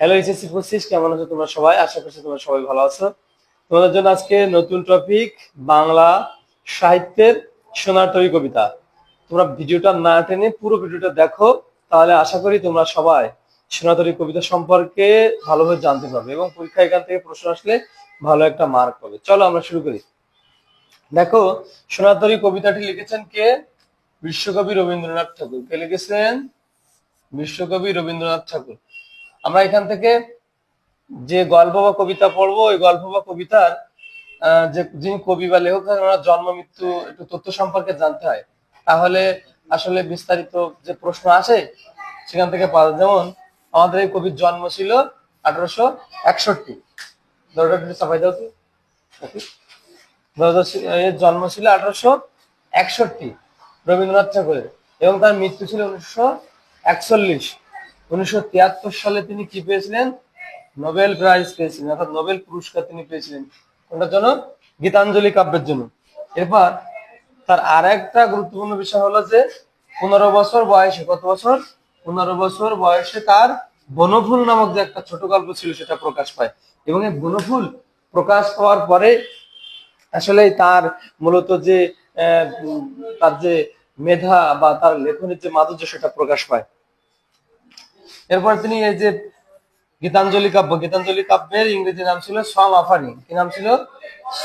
Hello HSC পঁচিশ কেমন আছো তোমরা সবাই? আশা করছি তোমরা সবাই ভালো আছো। তোমাদের জন্য আজকে নতুন টপিক বাংলা সাহিত্যের সোনারতরী কবিতা। তোমরা ভিডিওটা না টেনে পুরো ভিডিওটা দেখো, তাহলে আশা করি তোমরা সবাই সোনাতরী কবিতা সম্পর্কে ভালোভাবে জানতে পারবে এবং পরীক্ষা এখান থেকে প্রশ্ন আসলে ভালো একটা মার্ক পাবে। চলো আমরা শুরু করি। দেখো সোনাতরী কবিতাটি লিখেছেন কে? বিশ্বকবি রবীন্দ্রনাথ ঠাকুর। কে লিখেছেন? বিশ্বকবি রবীন্দ্রনাথ ঠাকুর। আমরা এখান থেকে যে গল্প বা কবিতা পড়ব, ওই গল্প বা কবিতার যে যিনি কবি বা লেখক, ওনার জন্ম, মৃত্যু, একটু তথ্য সম্পর্কে জানতে হয়। তাহলে আসলে বিস্তারিত যে প্রশ্ন আসে, সেখান থেকে পাওয়া যেমন, আমাদের এই কবির জন্ম ছিল আঠারোশো একষট্টি। একটু চাপাই দাও দরজা এর জন্ম ছিল আঠারোশো একষট্টি রবীন্দ্রনাথ ঠাকুরের এবং তার মৃত্যু ছিল উনিশশো একচল্লিশ। উনিশশো তিয়াত্তর সালে তিনি কি পেয়েছিলেন? নোবেল প্রাইজ পেয়েছিলেন, অর্থাৎ নোবেল পুরস্কার তিনি পেয়েছিলেন। কোনটার জন্য? গীতাঞ্জলি কাব্যের জন্য। এরপর তার আর একটা গুরুত্বপূর্ণ বিষয় হলো যে, পনেরো বছর বয়সে, কত বছর? পনেরো বছর বয়সে তার বনফুল নামক যে একটা ছোট গল্প ছিল সেটা প্রকাশ পায়। এবং এই বনফুল প্রকাশ পাওয়ার পরে আসলে তার মূলত যে তার যে মেধা বা তার লেখনের যে মাধুর্য সেটা প্রকাশ পায়। এরপর তিনি এই যে গীতাঞ্জলি কাব্য, গীতাঞ্জলি কাব্যের ইংরেজি নাম ছিল সম অফারিং কি নাম ছিল?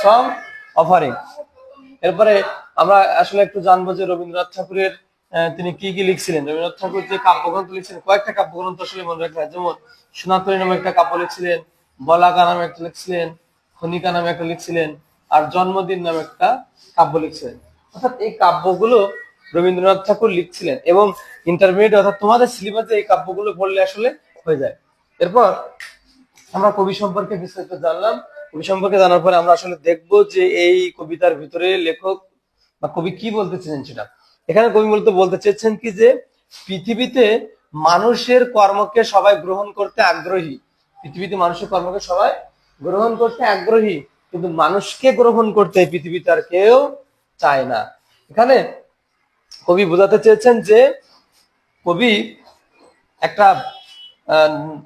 সম অফারিং এরপরে আমরা আসলে একটু জানব যে রবীন্দ্রনাথ ঠাকুরের তিনি কি কি লিখছিলেন? রবীন্দ্রনাথ ঠাকুর যে কাব্যগ্রন্থ লিখছিলেন, কয়েকটা কাব্যগ্রন্থ আসলে মনে রাখা। যেমন সোনাতরী নামে একটা কাব্য লিখছিলেন বলাকা নামে একটা লিখছিলেন, খনিকা নামে একটা লিখছিলেন, আর জন্মদিন নামে একটা কাব্য লিখছিলেন। অর্থাৎ এই কাব্যগুলো রবীন্দ্রনাথ ঠাকুর লিখছিলেন এবং ইন্টারমিডিয়েট অর্থাৎ তোমাদের সিলেবাসে এই কাব্যগুলো পড়লে আসলে হয়ে যায়। এরপর আমরা কবি সম্পর্কে বিস্তারিত জানলাম। কবি সম্পর্কে জানার পরে আমরা আসলে দেখব যে এই কবিতার ভিতরে লেখক বা কবি কি বলতে চেয়েছেন সেটা। এখানে কবি মূলত বলতে চেয়েছেন কি যে, পৃথিবীতে মানুষের কর্মকে সবাই গ্রহণ করতে আগ্রহী। পৃথিবীতে মানুষের কর্মকে সবাই গ্রহণ করতে আগ্রহী, কিন্তু মানুষকে গ্রহণ করতে পৃথিবীতে আর কেউ চায় না। এখানে কবি বোঝাতে চেয়েছেন যে কবি একটা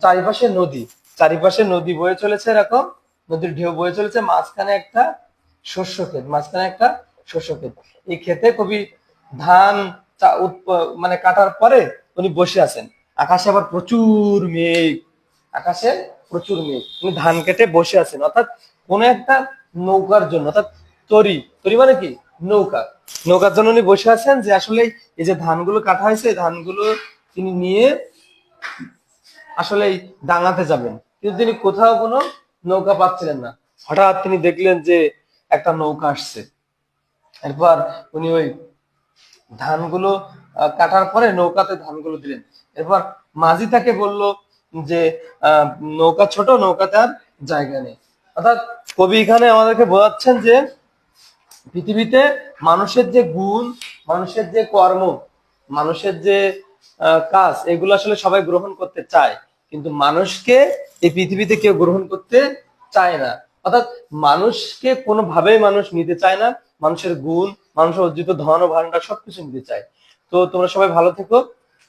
চারিপাশে নদী চারিপাশে নদী বয়ে চলেছে এরকম, নদীর ঢেউ বয়ে চলেছে, মাঝখানে একটা শস্য ক্ষেত, মাঝখানে একটা শস্য ক্ষেত। এই ক্ষেতে কবি ধান মানে কাটার পরে উনি বসে আছেন। আকাশে আবার প্রচুর মেঘ, আকাশে প্রচুর মেঘ। উনি ধান কেটে বসে আছেন। অর্থাৎ কোন একটা নৌকার জন্য, অর্থাৎ তরি তরি মানে কি? নৌকা। নৌকার জন্য উনি বসে আছেন যে আসলে এই যে ধানগুলো কাটা হয়েছে ধানগুলো তিনি নিয়ে আসলে ডাঙাতে যাবেন। কিন্তু তিনি কোথাও কোনো নৌকা পাচ্ছিলেন না। হঠাৎ তিনি দেখলেন যে একটা নৌকা আসছে। এরপর উনি ওই ধানগুলো কাটার পরে নৌকাতে ধানগুলো দিলেন। এরপর মাঝি তাকে বলল যে নৌকা ছোট, নৌকাতে আর জায়গা নেই। অর্থাৎ কবি এখানে আমাদেরকে বোঝাচ্ছেন যে পৃথিবীতে মানুষের যে গুণ, মানুষের যে কর্ম, মানুষের যে কাজ, এগুলো আসলে সবাই গ্রহণ করতে চায়। কিন্তু মানুষকে এই পৃথিবীতে কেউ গ্রহণ করতে চায় না। অর্থাৎ মানুষকে কোনোভাবেই মানুষ নিতে চায় না। মানুষের গুণ, মানুষের অর্জিত ধন ও ভাণ্ডার সবকিছু নিতে চায়। তো তোমরা সবাই ভালো থেকো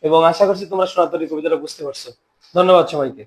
এবং আশা করছি তোমরা সনাতনী কবিতাটা বুঝতে পারছ। ধন্যবাদ সবাইকে।